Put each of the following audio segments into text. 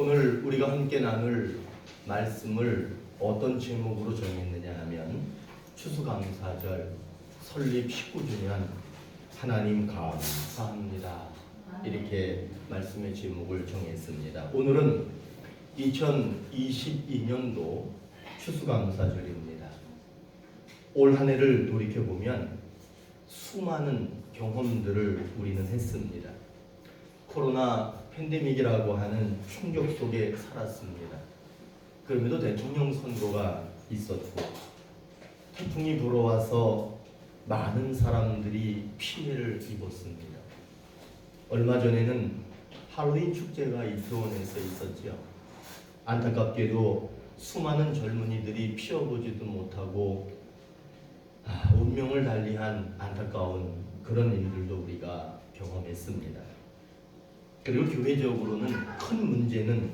오늘 우리가 함께 나눌 말씀을 어떤 제목으로 정했느냐 하면 추수감사절 설립 19주년 하나님 감사합니다. 이렇게 말씀의 제목을 정했습니다. 오늘은 2022년도 추수감사절입니다. 올 한 해를 돌이켜 보면 수많은 경험들을 우리는 했습니다. 코로나 팬데믹이라고 하는 충격 속에 살았습니다. 그럼에도 대통령 선거가 있었고 태풍이 불어와서 많은 사람들이 피해를 입었습니다. 얼마 전에는 할로윈 축제가 이태원에서 있었지요. 안타깝게도 수많은 젊은이들이 피어보지도 못하고 아, 운명을 달리한 안타까운 그런 일들도 우리가 경험했습니다. 그리고 교회적으로는 큰 문제는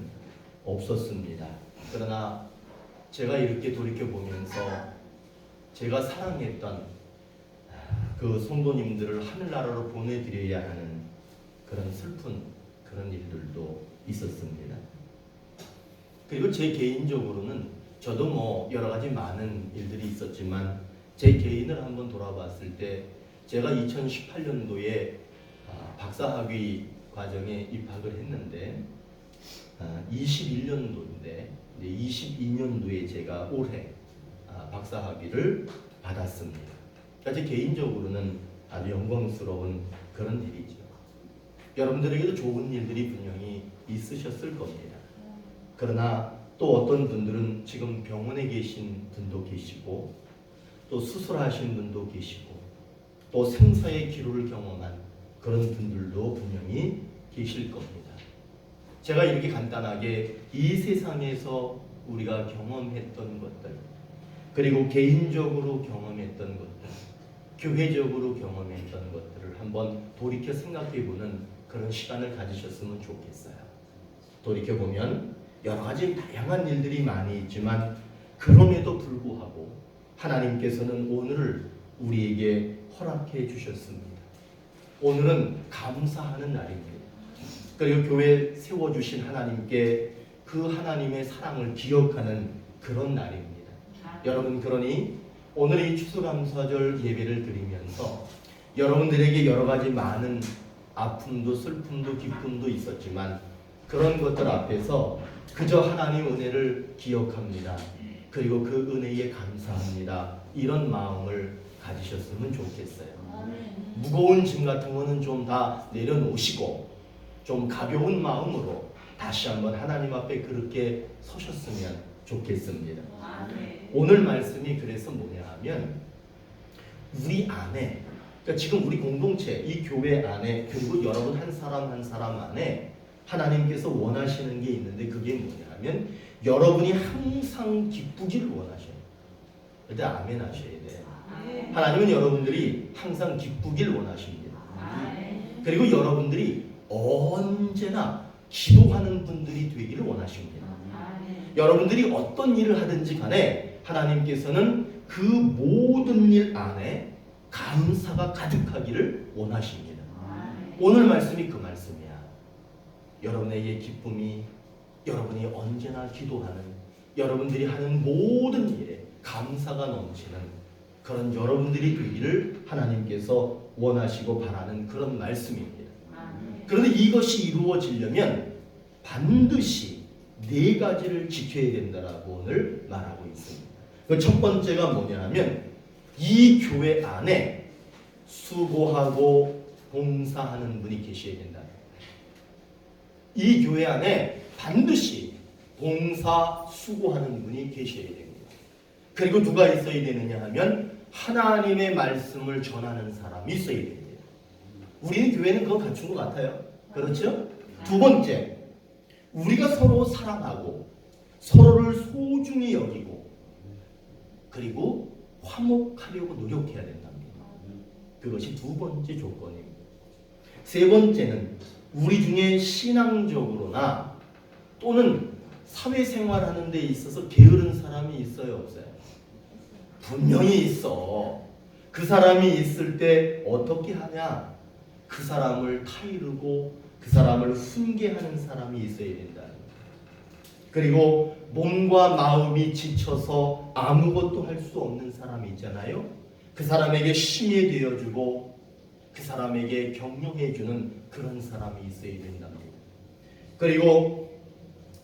없었습니다. 그러나 제가 이렇게 돌이켜 보면서 제가 사랑했던 그 성도님들을 하늘나라로 보내드려야 하는 그런 슬픈 그런 일들도 있었습니다. 그리고 제 개인적으로는 저도 뭐 여러 가지 많은 일들이 있었지만 제 개인을 한번 돌아봤을 때 제가 2018년도에 아, 박사학위 과정에 입학을 했는데 아, 21년도인데 22년도에 제가 올해 아, 박사 학위를 받았습니다. 그러니까 제 개인적으로는 아주 영광스러운 그런 일이죠. 여러분들에게도 좋은 일들이 분명히 있으셨을 겁니다. 그러나 또 어떤 분들은 지금 병원에 계신 분도 계시고 또 수술하신 분도 계시고 또 생사의 기로를 경험한 그런 분들도 분명히 계실 겁니다. 제가 이렇게 간단하게 이 세상에서 우리가 경험했던 것들 그리고 개인적으로 경험했던 것들 교회적으로 경험했던 것들을 한번 돌이켜 생각해 보는 그런 시간을 가지셨으면 좋겠어요. 돌이켜 보면 여러 가지 다양한 일들이 많이 있지만 그럼에도 불구하고 하나님께서는 오늘을 우리에게 허락해 주셨습니다. 오늘은 감사하는 날입니다. 그리고 교회 세워 주신 하나님께 그 하나님의 사랑을 기억하는 그런 날입니다. 여러분 그러니 오늘 이 추수감사절 예배를 드리면서 여러분들에게 여러 가지 많은 아픔도 슬픔도 기쁨도 있었지만 그런 것들 앞에서 그저 하나님 은혜를 기억합니다. 그리고 그 은혜에 감사합니다. 이런 마음을 가지셨으면 좋겠어요. 무거운 짐 같은 거는 좀 다 내려놓으시고 좀 가벼운 마음으로 다시 한번 하나님 앞에 그렇게 서셨으면 좋겠습니다. 오늘 말씀이 그래서 뭐냐 하면 우리 안에 그러니까 지금 우리 공동체 이 교회 안에 그리고 여러분 한 사람 한 사람 안에 하나님께서 원하시는 게 있는데 그게 뭐냐 하면 여러분이 항상 기쁘기를 원하셔요. 일단 아멘 하셔야 돼요. 하나님은 여러분들이 항상 기쁘길 원하십니다. 그리고 여러분들이 언제나 기도하는 분들이 되기를 원하십니다. 여러분들이 어떤 일을 하든지 간에 하나님께서는 그 모든 일 안에 감사가 가득하기를 원하십니다. 오늘 말씀이 그 말씀이야. 여러분에게 기쁨이 여러분이 언제나 기도하는 여러분들이 하는 모든 일에 감사가 넘치는 그런 여러분들이 되기를 하나님께서 원하시고 바라는 그런 말씀입니다. 그런데 이것이 이루어지려면 반드시 네 가지를 지켜야 된다라고 오늘 말하고 있습니다. 그 첫 번째가 뭐냐 하면 이 교회 안에 수고하고 봉사하는 분이 계셔야 된다. 이 교회 안에 반드시 봉사 수고하는 분이 계셔야 됩니다. 그리고 누가 있어야 되느냐 하면 하나님의 말씀을 전하는 사람이 있어야 됩니다. 우리는 교회는 그거 갖춘 것 같아요. 그렇죠? 두 번째, 우리가 서로 사랑하고 서로를 소중히 여기고 그리고 화목하려고 노력해야 된답니다. 그것이 두 번째 조건입니다. 세 번째는 우리 중에 신앙적으로나 또는 사회생활하는 데 있어서 게으른 사람이 있어요, 없어요? 분명히 있어. 그 사람이 있을 때 어떻게 하냐? 그 사람을 타이르고 그 사람을 훈계하는 사람이 있어야 된다. 그리고 몸과 마음이 지쳐서 아무것도 할 수 없는 사람이 있잖아요. 그 사람에게 힘이 되어주고 그 사람에게 격려해주는 그런 사람이 있어야 된답니다. 그리고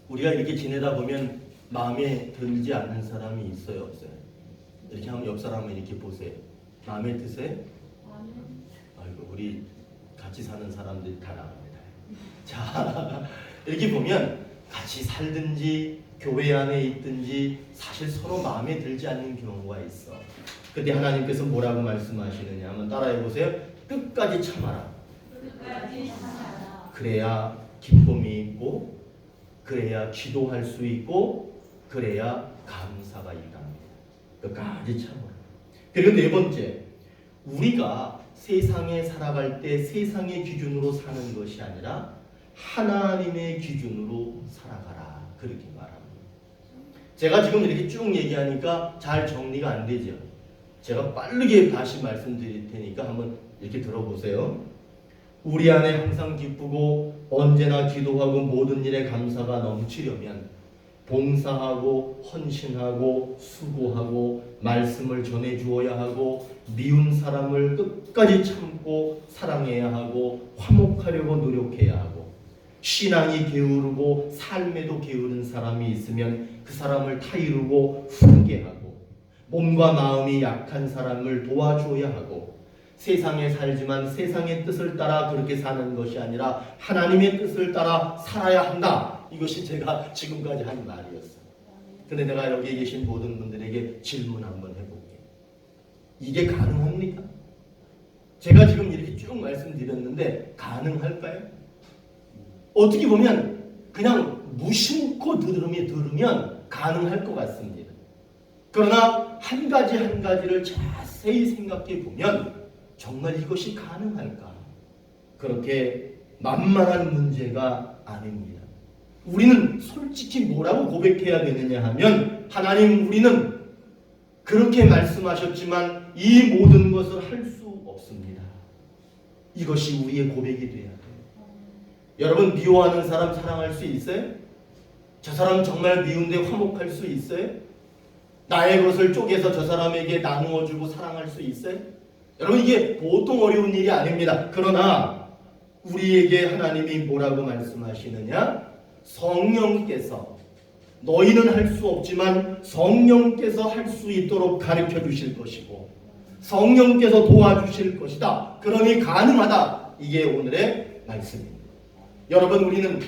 우리가 이렇게 지내다 보면 마음에 들지 않는 사람이 있어요, 없어요? 이렇게 한번 옆 사람을 이렇게 보세요. 마음에 드세요? 아이고 우리 같이 사는 사람들이 다 나갑니다. 자 이렇게 보면 같이 살든지 교회 안에 있든지 사실 서로 마음에 들지 않는 경우가 있어. 근데 하나님께서 뭐라고 말씀하시느냐 한번 따라해 보세요. 끝까지 참아라. 그래야 기쁨이 있고 그래야 기도할 수 있고 그래야 감사가 있답니다. 끝까지 참아라. 그리고 네 번째 우리가 세상에 살아갈 때 세상의 기준으로 사는 것이 아니라 하나님의 기준으로 살아가라 그렇게 말합니다. 제가 지금 이렇게 쭉 얘기하니까 잘 정리가 안 되죠. 제가 빠르게 다시 말씀드릴 테니까 한번 이렇게 들어보세요. 우리 안에 항상 기쁘고 언제나 기도하고 모든 일에 감사가 넘치려면 봉사하고 헌신하고 수고하고 말씀을 전해 주어야 하고 미운 사람을 끝까지 참고 사랑해야 하고 화목하려고 노력해야 하고 신앙이 게으르고 삶에도 게으른 사람이 있으면 그 사람을 타이르고 훈계하고 몸과 마음이 약한 사람을 도와줘야 하고 세상에 살지만 세상의 뜻을 따라 그렇게 사는 것이 아니라 하나님의 뜻을 따라 살아야 한다. 이것이 제가 지금까지 한 말이었어요. 근데 내가 여기 계신 모든 분들에게 질문 한번 해볼게요. 이게 가능합니까? 제가 지금 이렇게 쭉 말씀드렸는데 가능할까요? 어떻게 보면 그냥 무심코 들으면 들으면 가능할 것 같습니다. 그러나 한 가지 한 가지를 자세히 생각해 보면 정말 이것이 가능할까? 그렇게 만만한 문제가 아닙니다. 우리는 솔직히 뭐라고 고백해야 되느냐 하면 하나님 우리는 그렇게 말씀하셨지만 이 모든 것을 할 수 없습니다. 이것이 우리의 고백이 돼야 돼요. 여러분 미워하는 사람 사랑할 수 있어요? 저 사람 정말 미운데 화목할 수 있어요? 나의 것을 쪼개서 저 사람에게 나누어 주고 사랑할 수 있어요? 여러분 이게 보통 어려운 일이 아닙니다. 그러나 우리에게 하나님이 뭐라고 말씀하시느냐? 성령께서 너희는 할 수 없지만 성령께서 할 수 있도록 가르쳐 주실 것이고 성령께서 도와주실 것이다. 그러니 가능하다. 이게 오늘의 말씀입니다. 여러분 우리는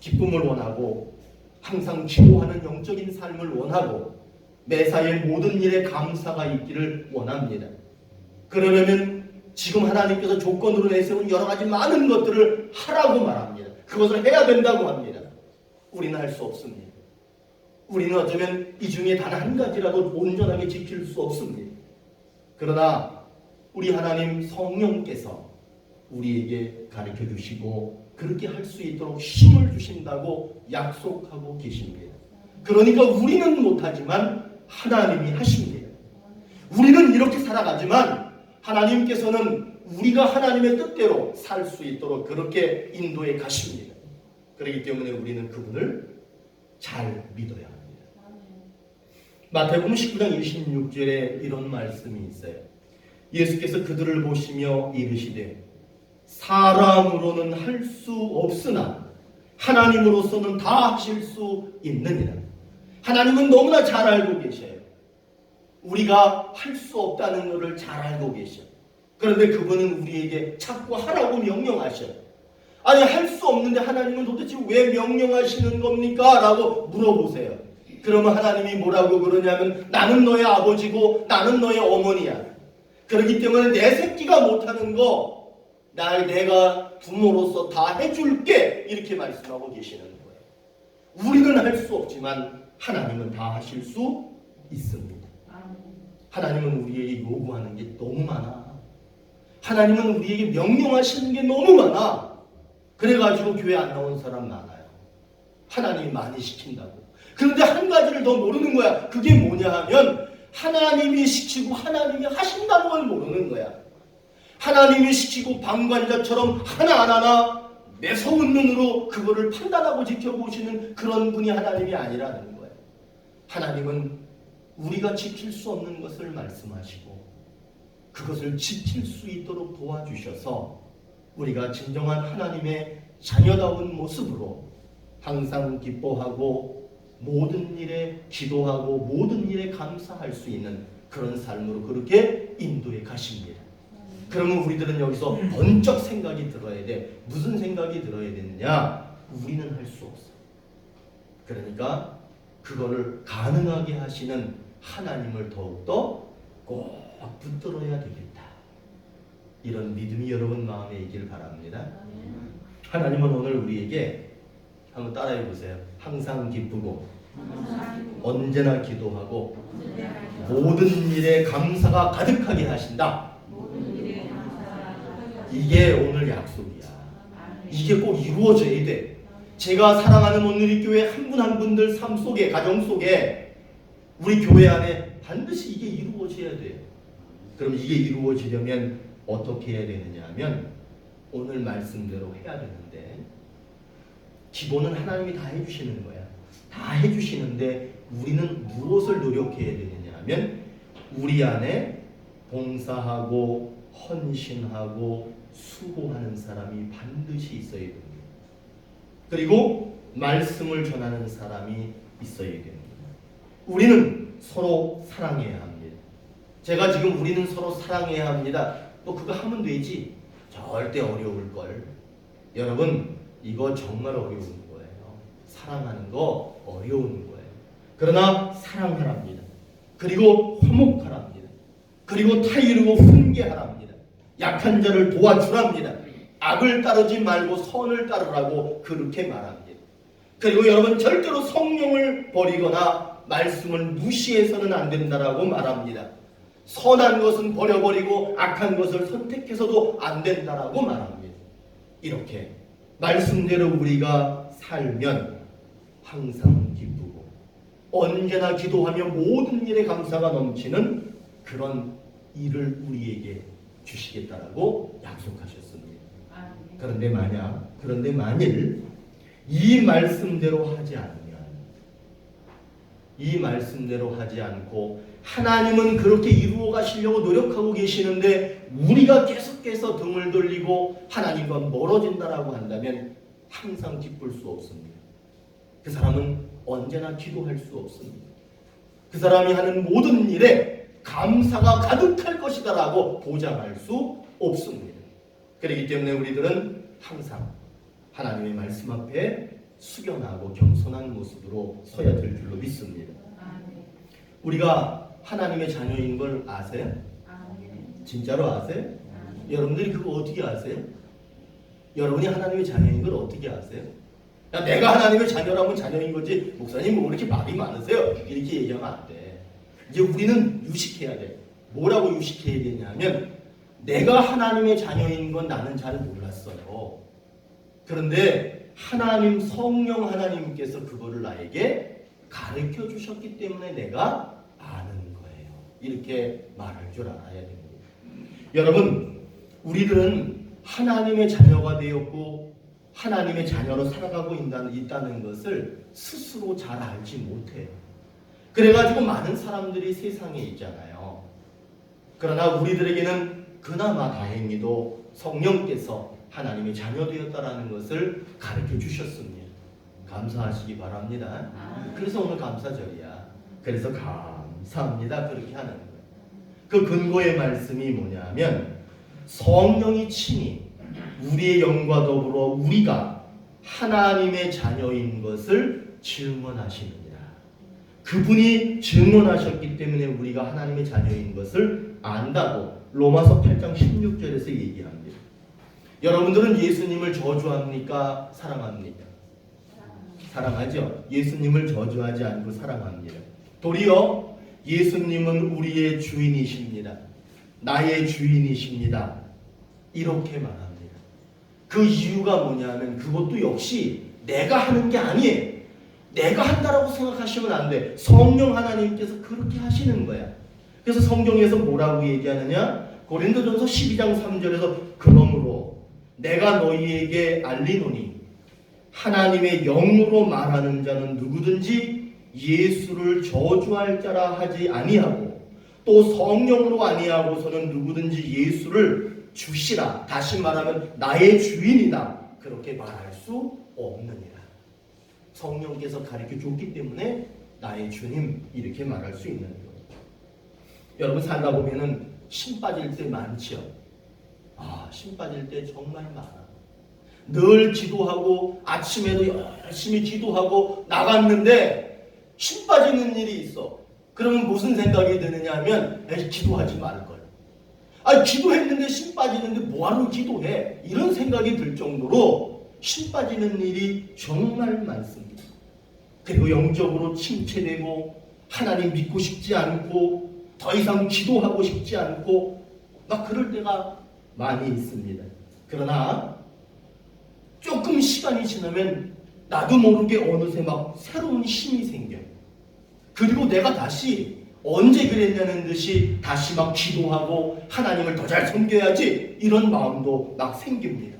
기쁨을 원하고 항상 기도하는 영적인 삶을 원하고 매사에 모든 일에 감사가 있기를 원합니다. 그러려면 지금 하나님께서 조건으로 내세운 여러 가지 많은 것들을 하라고 말합니다. 그것을 해야 된다고 합니다. 우리는 할 수 없습니다. 우리는 어쩌면 이 중에 단 한 가지라도 온전하게 지킬 수 없습니다. 그러나 우리 하나님 성령께서 우리에게 가르쳐 주시고 그렇게 할 수 있도록 힘을 주신다고 약속하고 계십니다. 그러니까 우리는 못하지만 하나님이 하십니다. 우리는 이렇게 살아가지만 하나님께서는 우리가 하나님의 뜻대로 살 수 있도록 그렇게 인도해 가십니다. 그렇기 때문에 우리는 그분을 잘 믿어야 합니다. 마태복음 19장 26절에 이런 말씀이 있어요. 예수께서 그들을 보시며 이르시되 사람으로는 할 수 없으나 하나님으로서는 다 하실 수 있느니라. 하나님은 너무나 잘 알고 계셔요. 우리가 할 수 없다는 것을 잘 알고 계셔. 그런데 그분은 우리에게 자꾸 하라고 명령하셔요. 아니 할 수 없는데 하나님은 도대체 왜 명령하시는 겁니까? 라고 물어보세요. 그러면 하나님이 뭐라고 그러냐면 나는 너의 아버지고 나는 너의 어머니야. 그렇기 때문에 내 새끼가 못하는 거 나, 내가 부모로서 다 해줄게 이렇게 말씀하고 계시는 거예요. 우리는 할 수 없지만 하나님은 다 하실 수 있습니다. 하나님은 우리에게 요구하는 게 너무 많아. 하나님은 우리에게 명령하시는 게 너무 많아. 그래가지고 교회 안 나온 사람 많아요. 하나님이 많이 시킨다고. 그런데 한 가지를 더 모르는 거야. 그게 뭐냐 하면 하나님이 시키고 하나님이 하신다는 걸 모르는 거야. 하나님이 시키고 방관자처럼 하나 안 하나 매서운 눈으로 그거를 판단하고 지켜보시는 그런 분이 하나님이 아니라는 거예요. 하나님은 우리가 지킬 수 없는 것을 말씀하시고 그것을 지킬 수 있도록 도와주셔서 우리가 진정한 하나님의 자녀다운 모습으로 항상 기뻐하고 모든 일에 기도하고 모든 일에 감사할 수 있는 그런 삶으로 그렇게 인도해 가십니다. 그러면 우리들은 여기서 번쩍 생각이 들어야 돼. 무슨 생각이 들어야 되느냐? 우리는 할 수 없어. 그러니까 그거를 가능하게 하시는 하나님을 더욱더 꼭 붙들어야 되겠다. 이런 믿음이 여러분 마음에 있길 바랍니다. 하나님은 오늘 우리에게 한번 따라해 보세요. 항상 기쁘고 언제나 기도하고 모든 일에 감사가 가득하게 하신다. 이게 오늘 약속이야. 이게 꼭 이루어져야 돼. 제가 사랑하는 오늘의 교회 한 분 한 분들 삶 속에 가정 속에 우리 교회 안에 반드시 이게 이루어져야 돼요. 그럼 이게 이루어지려면 어떻게 해야 되느냐 하면 오늘 말씀대로 해야 되는데 기본은 하나님이 다 해주시는 거야. 다 해주시는데 우리는 무엇을 노력해야 되느냐 하면 우리 안에 봉사하고 헌신하고 수고하는 사람이 반드시 있어야 됩니다. 그리고 말씀을 전하는 사람이 있어야 됩니다. 우리는 서로 사랑해야 합니다. 제가 지금 우리는 서로 사랑해야 합니다. 뭐 그거 하면 되지. 절대 어려울 걸. 여러분 이거 정말 어려운 거예요. 사랑하는 거 어려운 거예요. 그러나 사랑하랍니다. 그리고 화목하랍니다. 그리고 타이르고 훈계하랍니다. 약한 자를 도와주랍니다. 악을 따르지 말고 선을 따르라고 그렇게 말합니다. 그리고 여러분 절대로 성령을 버리거나 말씀을 무시해서는 안 된다라고 말합니다. 선한 것은 버려버리고 악한 것을 선택해서도 안 된다라고 말합니다. 이렇게 말씀대로 우리가 살면 항상 기쁘고 언제나 기도하며 모든 일에 감사가 넘치는 그런 일을 우리에게 주시겠다라고 약속하셨습니다. 그런데 만약 그런데 만일 이 말씀대로 하지 않으면 이 말씀대로 하지 않고 하나님은 그렇게 이루어 가시려고 노력하고 계시는데 우리가 계속해서 등을 돌리고 하나님과 멀어진다라고 한다면 항상 기쁠 수 없습니다. 그 사람은 언제나 기도할 수 없습니다. 그 사람이 하는 모든 일에 감사가 가득할 것이다라고 보장할 수 없습니다. 그렇기 때문에 우리들은 항상 하나님의 말씀 앞에 숙연하고 겸손한 모습으로 서야 될 줄로 믿습니다. 우리가 하나님의 자녀인 걸 아세요? 진짜로 아세요? 여러분들이 그거 어떻게 아세요? 여러분이 하나님의 자녀인 걸 어떻게 아세요? 야, 내가 하나님의 자녀라면 자녀인 거지 목사님 뭐 이렇게 말이 많으세요? 이렇게 얘기하면 안 돼. 이제 우리는 유식해야 돼. 뭐라고 유식해야 되냐면 내가 하나님의 자녀인 건 나는 잘 몰랐어요. 그런데 하나님 성령 하나님께서 그거를 나에게 가르쳐 주셨기 때문에 내가. 이렇게 말할 줄 알아야 됩니다. 여러분, 우리들은 하나님의 자녀가 되었고 하나님의 자녀로 살아가고 있다는, 것을 스스로 잘 알지 못해요. 그래가지고 많은 사람들이 세상에 있잖아요. 그러나 우리들에게는 그나마 다행히도 성령께서 하나님의 자녀 되었다라는 것을 가르쳐 주셨습니다. 감사하시기 바랍니다. 그래서 오늘 감사절이야. 그래서 감사합니다. 그렇게 하는 거예요. 그 근거의 말씀이 뭐냐면 성령이 친히 우리의 영과 더불어 우리가 하나님의 자녀인 것을 증언하십니다. 그분이 증언하셨기 때문에 우리가 하나님의 자녀인 것을 안다고 로마서 8장 16절에서 얘기합니다. 여러분들은 예수님을 저주합니까? 사랑합니까? 사랑하죠. 예수님을 저주하지 않고 사랑합니다. 도리어 예수님은 우리의 주인이십니다. 나의 주인이십니다. 이렇게 말합니다. 그 이유가 뭐냐면 그것도 역시 내가 하는 게 아니에요. 내가 한다라고 생각하시면 안 돼. 성령 하나님께서 그렇게 하시는 거야. 그래서 성경에서 뭐라고 얘기하느냐? 고린도전서 12장 3절에서 그러므로 내가 너희에게 알리노니 하나님의 영으로 말하는 자는 누구든지 예수를 저주할 자라 하지 아니하고 또 성령으로 아니하고서는 누구든지 예수를 주시라 다시 말하면 나의 주인이다 그렇게 말할 수 없느니라 성령께서 가르쳐 줬기 때문에 나의 주님 이렇게 말할 수 있는 거예요. 여러분 살다 보면은 심 빠질 때 많지요. 아, 심 빠질 때 정말 많아. 늘 기도하고 아침에도 열심히 기도하고 나갔는데 심 빠지는 일이 있어. 그러면 무슨 생각이 드느냐 하면 에이, 기도하지 말걸. 아, 기도했는데 심 빠지는데 뭐하러 기도해? 이런 생각이 들 정도로 심 빠지는 일이 정말 많습니다. 그리고 영적으로 침체되고 하나님 믿고 싶지 않고 더 이상 기도하고 싶지 않고 막 그럴 때가 많이 있습니다. 그러나 조금 시간이 지나면 나도 모르게 어느새 막 새로운 힘이 생겨. 그리고 내가 다시 언제 그랬냐는 듯이 다시 막 기도하고 하나님을 더 잘 섬겨야지 이런 마음도 막 생깁니다.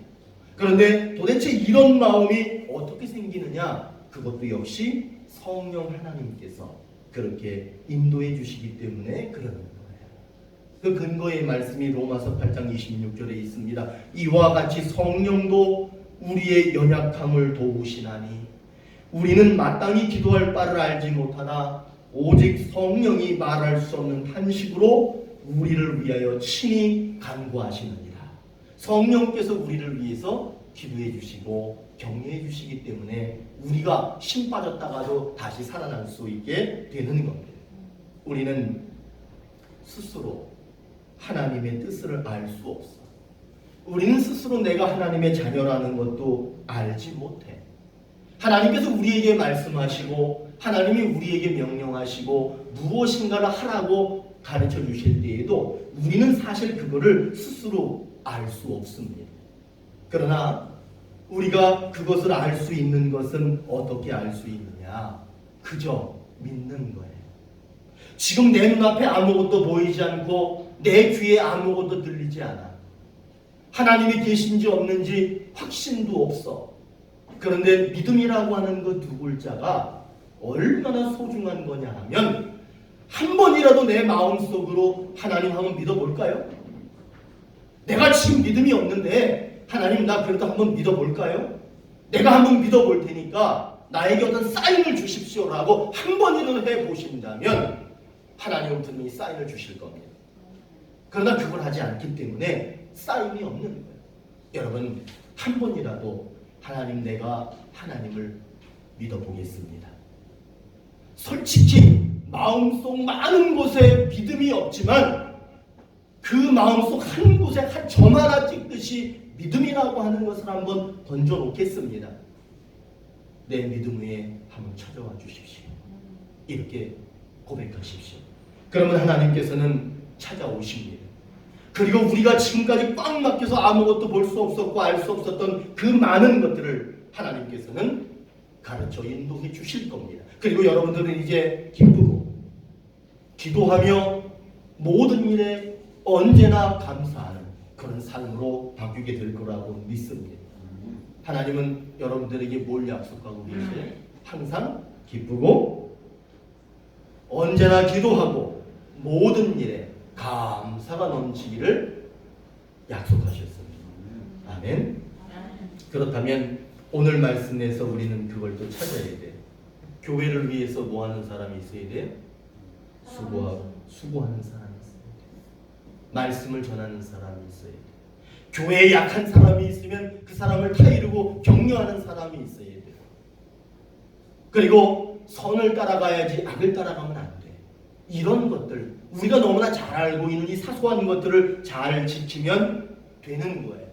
그런데 도대체 이런 마음이 어떻게 생기느냐? 그것도 역시 성령 하나님께서 그렇게 인도해 주시기 때문에 그러는 거예요. 그 근거의 말씀이 로마서 8장 26절에 있습니다. 이와 같이 성령도 우리의 연약함을 도우시나니 우리는 마땅히 기도할 바를 알지 못하나 오직 성령이 말할 수 없는 탄식으로 우리를 위하여 친히 간구하시느니라. 성령께서 우리를 위해서 기도해 주시고 격려해 주시기 때문에 우리가 심 빠졌다가도 다시 살아날 수 있게 되는 겁니다. 우리는 스스로 하나님의 뜻을 알 수 없어. 우리는 스스로 내가 하나님의 자녀라는 것도 알지 못해. 하나님께서 우리에게 말씀하시고 하나님이 우리에게 명령하시고 무엇인가를 하라고 가르쳐 주실 때에도 우리는 사실 그거를 스스로 알 수 없습니다. 그러나 우리가 그것을 알 수 있는 것은 어떻게 알 수 있느냐? 그저 믿는 거예요. 지금 내 눈앞에 아무것도 보이지 않고 내 귀에 아무것도 들리지 않아. 하나님이 계신지 없는지 확신도 없어. 그런데 믿음이라고 하는 그 두 글자가 얼마나 소중한 거냐 하면 한 번이라도 내 마음속으로 하나님 한번 믿어볼까요? 내가 지금 믿음이 없는데 하나님 나 그래도 한번 믿어볼까요? 내가 한번 믿어볼 테니까 나에게 어떤 사인을 주십시오라고 한 번이라도 해보신다면 하나님은 분명히 사인을 주실 겁니다. 그러나 그걸 하지 않기 때문에 사인이 없는 거예요. 여러분 한 번이라도 하나님 내가 하나님을 믿어보겠습니다. 솔직히 마음속 많은 곳에 믿음이 없지만 그 마음속 한 곳에 한 점 하나 찍듯이 믿음이라고 하는 것을 한번 던져 놓겠습니다. 내 믿음 위에 한번 찾아와 주십시오. 이렇게 고백하십시오. 그러면 하나님께서는 찾아오십니다. 그리고 우리가 지금까지 꽉 막혀서 아무것도 볼 수 없었고 알 수 없었던 그 많은 것들을 하나님께서는 가르쳐 인도해 주실 겁니다. 그리고 여러분들은 이제 기쁘고 기도하며 모든 일에 언제나 감사하는 그런 삶으로 바뀌게 될 거라고 믿습니다. 하나님은 여러분들에게 뭘 약속하고 계세요? 항상 기쁘고 언제나 기도하고 모든 일에 감사가 넘치기를 약속하셨습니다. 아멘. 그렇다면 오늘 말씀에서 우리는 그걸 또 찾아야 돼. 교회를 위해서 뭐 하는 사람이 있어야 돼? 수고하고 수고하는 사람이 있어야 돼. 말씀을 전하는 사람이 있어야 돼. 교회에 약한 사람이 있으면 그 사람을 타이르고 격려하는 사람이 있어야 돼. 그리고 선을 따라가야지 악을 따라가면 안 돼. 이런 것들 우리가 너무나 잘 알고 있는 이 사소한 것들을 잘 지키면 되는 거예요.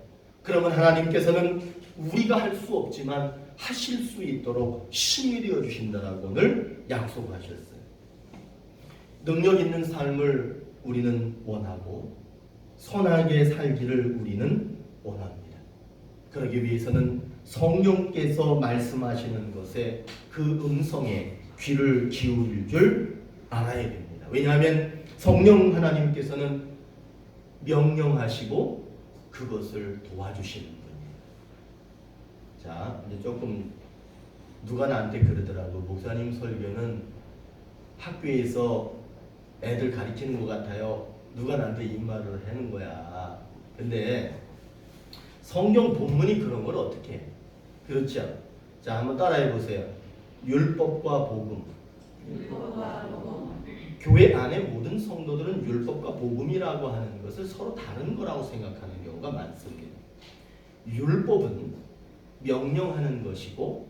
그러면 하나님께서는 우리가 할 수 없지만 하실 수 있도록 힘이 되어 주신다라고 오늘 약속하셨어요. 능력 있는 삶을 우리는 원하고 선하게 살기를 우리는 원합니다. 그러기 위해서는 성령께서 말씀하시는 것에 그 음성에 귀를 기울일 줄 알아야 됩니다. 왜냐하면 성령 하나님께서는 명령하시고 그것을 도와주시는 분이에요. 자, 이제 조금 누가 나한테 그러더라고. 목사님 설교는 학교에서 애들 가르치는 것 같아요. 누가 나한테 이 말을 하는 거야. 근데 성경 본문이 그런 걸 어떻게 해? 그렇죠? 자, 한번 따라해 보세요. 율법과 복음. 교회 안에 모든 성도들은 율법과 복음이라고 하는 것을 서로 다른 거라고 생각하는 경우가 많습니다. 율법은 명령하는 것이고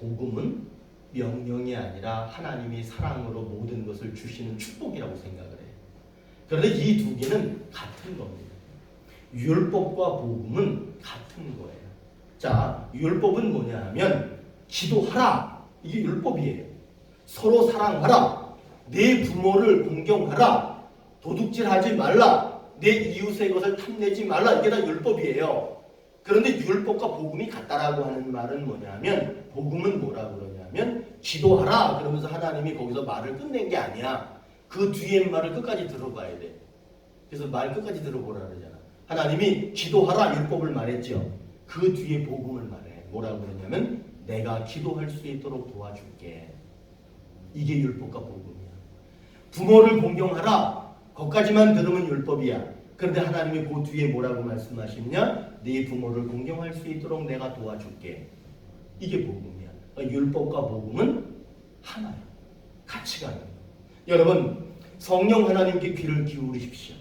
복음은 명령이 아니라 하나님이 사랑으로 모든 것을 주시는 축복이라고 생각을 해요. 그런데 이 두 개는 같은 겁니다. 율법과 복음은 같은 거예요. 자, 율법은 뭐냐 하면 기도하라. 이게 율법이에요. 서로 사랑하라. 내 부모를 공경하라. 도둑질하지 말라. 내 이웃의 것을 탐내지 말라. 이게 다 율법이에요. 그런데 율법과 복음이 같다라고 하는 말은 뭐냐면 복음은 뭐라고 그러냐면 기도하라 그러면서 하나님이 거기서 말을 끝낸 게 아니야. 그 뒤에 말을 끝까지 들어봐야 돼. 그래서 말 끝까지 들어보라 그러잖아. 하나님이 기도하라 율법을 말했죠. 그 뒤에 복음을 말해. 뭐라고 그러냐면 내가 기도할 수 있도록 도와줄게. 이게 율법과 복음이야. 부모를 공경하라. 거기까지만 들으면 율법이야. 그런데 하나님이 그 뒤에 뭐라고 말씀하시냐? 네 부모를 공경할 수 있도록 내가 도와줄게. 이게 복음이야. 그러니까 율법과 복음은 하나야. 같이 가는. 여러분 성령 하나님께 귀를 기울이십시오.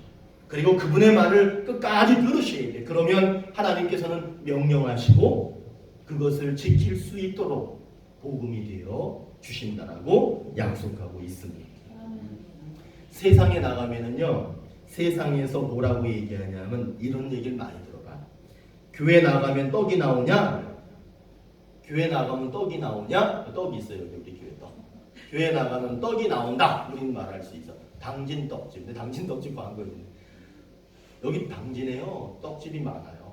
그리고 그분의 말을 끝까지 들으셔야 돼. 그러면 하나님께서는 명령하시고 그것을 지킬 수 있도록 복음이 되어 주신다라고 약속하고 있습니다. 세상에 나가면은요, 세상에서 뭐라고 얘기하냐면 이런 얘기를 많이 들어봐. 교회 나가면 떡이 나오냐? 교회 나가면 떡이 나오냐? 떡이 있어요, 우리 교회 떡. 교회 나가면 떡이 나온다. 우리는 말할 수 있어. 당진 떡집. 근데 당진 떡집 광고 있는데 여기 당진에요 떡집이 많아요.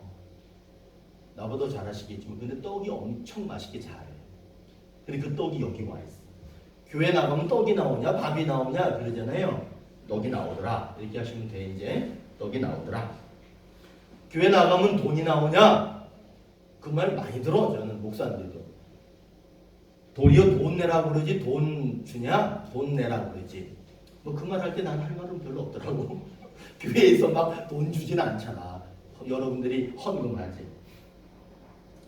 나보다 잘하시겠지만 근데 떡이 엄청 맛있게 잘해. 근데 그 떡이 여기 와 있어. 교회 나가면 떡이 나오냐 밥이 나오냐 그러잖아요. 떡이 나오더라 이렇게 하시면 돼 이제 떡이 나오더라. 교회 나가면 돈이 나오냐 그 말 많이 들어 저는 목사님들도. 도리어 돈 내라고 그러지 돈 주냐 돈 내라고 그러지. 뭐 그 말 할 때 난 할 말은 별로 없더라고. 교회에서 막 돈 주진 않잖아. 여러분들이 헌금하지.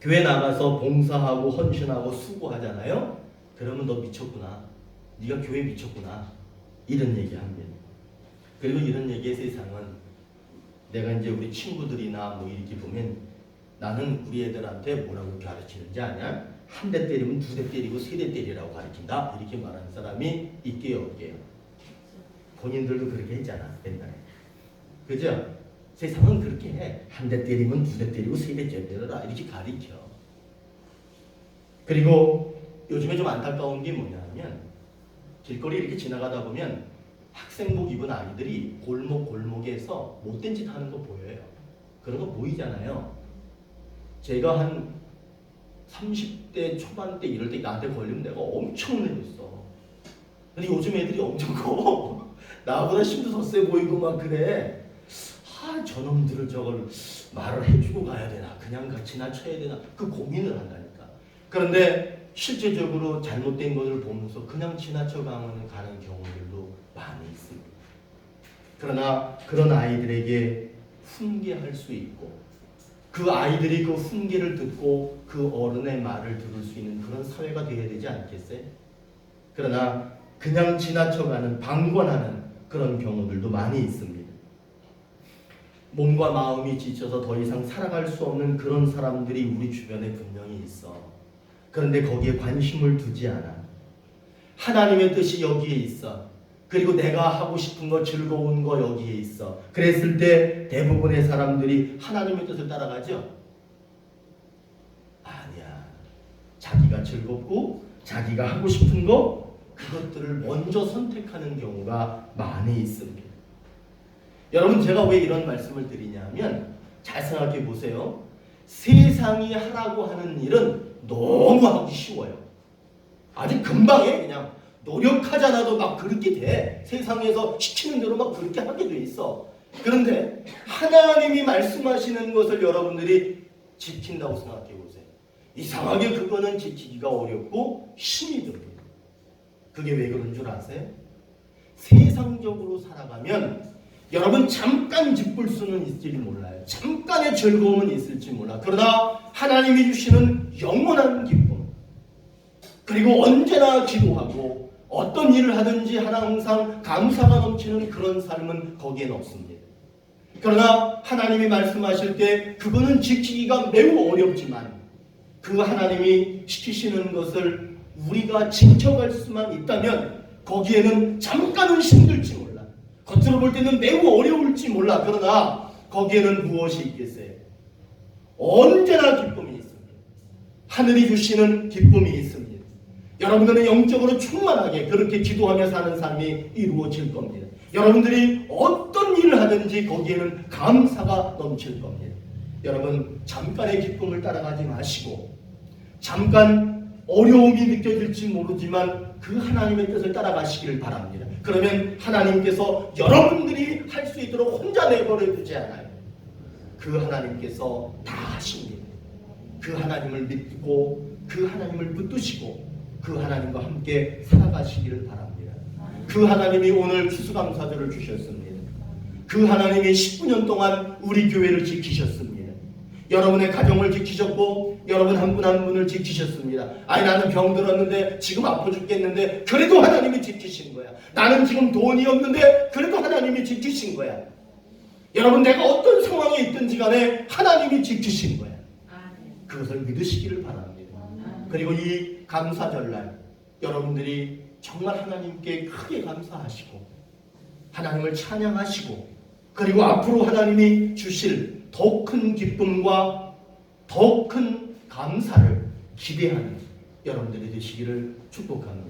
교회 나가서 봉사하고 헌신하고 수고하잖아요. 그러면 너 미쳤구나. 네가 교회 미쳤구나. 이런 얘기 합니다. 그리고 이런 얘기의 세상은 내가 이제 우리 친구들이나 뭐 이렇게 보면 나는 우리 애들한테 뭐라고 가르치는지 아냐? 한 대 때리면 두 대 때리고 세 대 때리라고 가르친다. 이렇게 말하는 사람이 있게요, 없게요. 본인들도 그렇게 했잖아, 옛날에. 그죠? 세상은 그렇게 해. 한 대 때리면 두 대 때리고 세 대 때려라. 이렇게 가르쳐. 그리고 요즘에 좀 안타까운 게 뭐냐면 길거리 이렇게 지나가다 보면 학생복 입은 아이들이 골목 골목에서 못된 짓 하는 거 보여요. 그런 거 보이잖아요. 제가 한 30대 초반 때 이럴 때 나한테 걸리면 내가 엄청 내렸어. 근데 요즘 애들이 엄청 커. 나보다 힘도 더 세 보이고 막 그래. 아, 저놈들을 저걸 말을 해주고 가야 되나, 그냥 같이나 쳐야 되나, 그 고민을 한다니까. 그런데 실제적으로 잘못된 것을 보면서 그냥 지나쳐 가는 가는 경우들도 많이 있습니다. 그러나 그런 아이들에게 훈계할 수 있고, 그 아이들이 그 훈계를 듣고 그 어른의 말을 들을 수 있는 그런 사회가 되어야 되지 않겠어요? 그러나 그냥 지나쳐가는 방관하는 그런 경우들도 많이 있습니다. 몸과 마음이 지쳐서 더 이상 살아갈 수 없는 그런 사람들이 우리 주변에 분명히 있어. 그런데 거기에 관심을 두지 않아. 하나님의 뜻이 여기에 있어. 그리고 내가 하고 싶은 거 즐거운 거 여기에 있어. 그랬을 때 대부분의 사람들이 하나님의 뜻을 따라가죠? 아니야. 자기가 즐겁고 자기가 하고 싶은 거 그것들을 먼저 선택하는 경우가 많이 있습니다. 여러분 제가 왜 이런 말씀을 드리냐면 잘 생각해 보세요. 세상이 하라고 하는 일은 너무 하기 쉬워요. 아주 금방 해 그냥 노력하지 않아도 막 그렇게 돼. 세상에서 시키는 대로 막 그렇게 하게 돼 있어. 그런데 하나님이 말씀하시는 것을 여러분들이 지킨다고 생각해 보세요. 이상하게 그거는 지키기가 어렵고 힘이 듭니다. 그게 왜 그런 줄 아세요? 세상적으로 살아가면 여러분 잠깐 기쁠 수는 있을지 몰라요. 잠깐의 즐거움은 있을지 몰라. 그러나 하나님이 주시는 영원한 기쁨 그리고 언제나 기도하고 어떤 일을 하든지 항상 감사가 넘치는 그런 삶은 거기엔 없습니다. 그러나 하나님이 말씀하실 때 그거는 지키기가 매우 어렵지만 그 하나님이 시키시는 것을 우리가 지켜갈 수만 있다면 거기에는 잠깐은 힘들지 몰라. 겉으로 볼 때는 매우 어려울지 몰라. 그러나 거기에는 무엇이 있겠어요? 언제나 기쁨이 있습니다. 하늘이 주시는 기쁨이 있습니다. 여러분들은 영적으로 충만하게 그렇게 기도하며 사는 삶이 이루어질 겁니다. 여러분들이 어떤 일을 하든지 거기에는 감사가 넘칠 겁니다. 여러분 잠깐의 기쁨을 따라가지 마시고 잠깐 어려움이 느껴질지 모르지만 그 하나님의 뜻을 따라가시기를 바랍니다. 그러면 하나님께서 여러분들이 할 수 있도록 혼자 내버려 두지 않아요. 그 하나님께서 다 하십니다. 그 하나님을 믿고 그 하나님을 붙드시고 그 하나님과 함께 살아가시기를 바랍니다. 그 하나님이 오늘 추수감사절을 주셨습니다. 그 하나님이 19년 동안 우리 교회를 지키셨습니다. 여러분의 가정을 지키셨고 여러분 한 분한 분을 지키셨습니다. 아니 나는 병 들었는데 지금 아파 죽겠는데 그래도 하나님이 지키신 거야. 나는 지금 돈이 없는데 그래도 하나님이 지키신 거야. 여러분 내가 어떤 상황에 있든지 간에 하나님이 지키신 거야. 그것을 믿으시기를 바랍니다. 그리고 이 감사절날 여러분들이 정말 하나님께 크게 감사하시고 하나님을 찬양하시고 그리고 앞으로 하나님이 주실 더 큰 기쁨과 더 큰 감사를 기대하는 여러분들이 되시기를 축복합니다.